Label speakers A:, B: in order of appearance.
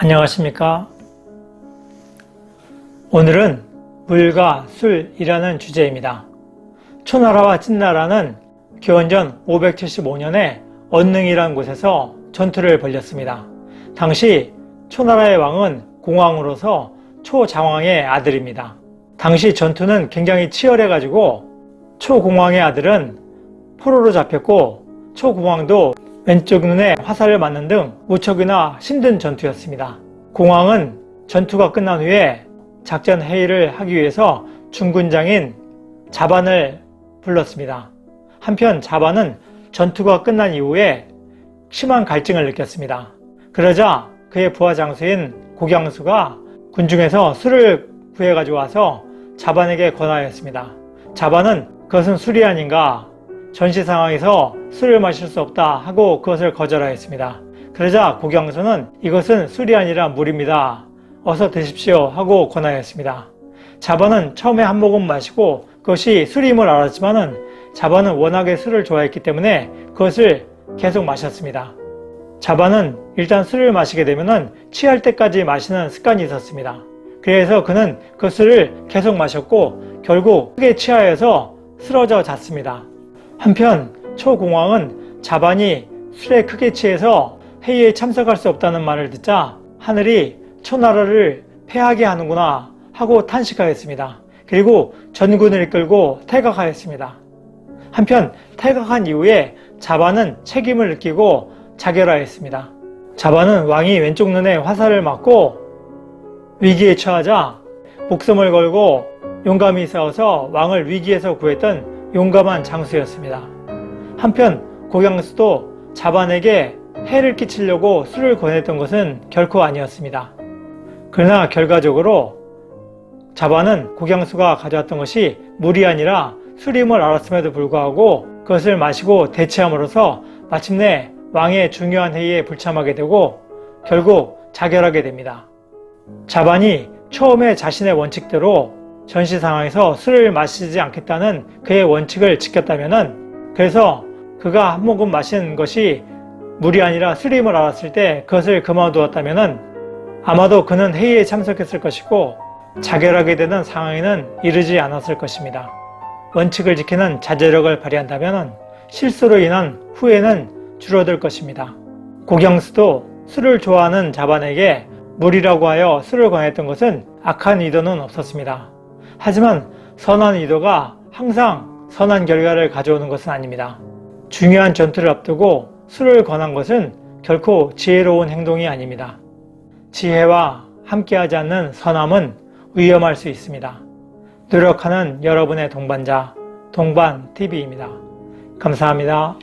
A: 안녕하십니까. 오늘은 물과 술이라는 주제입니다. 초나라와 찐나라는 기원전 575년에 언능이라는 곳에서 전투를 벌였습니다. 당시 초나라의 왕은 공왕으로서 초장왕의 아들입니다. 당시 전투는 굉장히 치열해가지고 초공왕의 아들은 포로로 잡혔고 초공왕도 왼쪽 눈에 화살을 맞는 등 무척이나 힘든 전투였습니다. 공왕은 전투가 끝난 후에 작전 회의를 하기 위해서 중군장인 자반을 불렀습니다. 한편 자반은 전투가 끝난 이후에 심한 갈증을 느꼈습니다. 그러자 그의 부하 장수인 고경수가 군중에서 술을 구해 가지고 와서 자반에게 권하였습니다. 자반은 그것은 술이 아닌가 전시 상황에서 술을 마실 수 없다 하고 그것을 거절하였습니다. 그러자 고경수는 이것은 술이 아니라 물입니다. 어서 드십시오 하고 권하였습니다. 자반은 처음에 한 모금 마시고 그것이 술임을 알았지만은 자반은 워낙에 술을 좋아했기 때문에 그것을 계속 마셨습니다. 자반은 일단 술을 마시게 되면은 취할 때까지 마시는 습관이 있었습니다. 그래서 그는 그 술을 계속 마셨고 결국 크게 취하여서 쓰러져 잤습니다. 한편 초공왕은 자반이 술에 크게 취해서 회의에 참석할 수 없다는 말을 듣자 하늘이 초나라를 패하게 하는구나 하고 탄식하였습니다. 그리고 전군을 이끌고 퇴각하였습니다. 한편 퇴각한 이후에 자반은 책임을 느끼고 자결하였습니다. 자반은 왕이 왼쪽 눈에 화살을 맞고 위기에 처하자 목숨을 걸고 용감히 싸워서 왕을 위기에서 구했던 용감한 장수였습니다. 한편 고경수도 자반에게 해를 끼치려고 술을 권했던 것은 결코 아니었습니다. 그러나 결과적으로 자반은 고경수가 가져왔던 것이 물이 아니라 술임을 알았음에도 불구하고 그것을 마시고 대체함으로써 마침내 왕의 중요한 회의에 불참하게 되고 결국 자결하게 됩니다. 자반이 처음에 자신의 원칙대로 전시 상황에서 술을 마시지 않겠다는 그의 원칙을 지켰다면은 그래서 그가 한 모금 마신 것이 물이 아니라 술임을 알았을 때 그것을 그만두었다면은 아마도 그는 회의에 참석했을 것이고 자결하게 되는 상황에는 이르지 않았을 것입니다. 원칙을 지키는 자제력을 발휘한다면 실수로 인한 후회는 줄어들 것입니다. 고경수도 술을 좋아하는 자반에게 물이라고 하여 술을 권했던 것은 악한 의도는 없었습니다. 하지만 선한 의도가 항상 선한 결과를 가져오는 것은 아닙니다. 중요한 전투를 앞두고 술을 권한 것은 결코 지혜로운 행동이 아닙니다. 지혜와 함께하지 않는 선함은 위험할 수 있습니다. 노력하는 여러분의 동반자, 동반TV입니다. 감사합니다.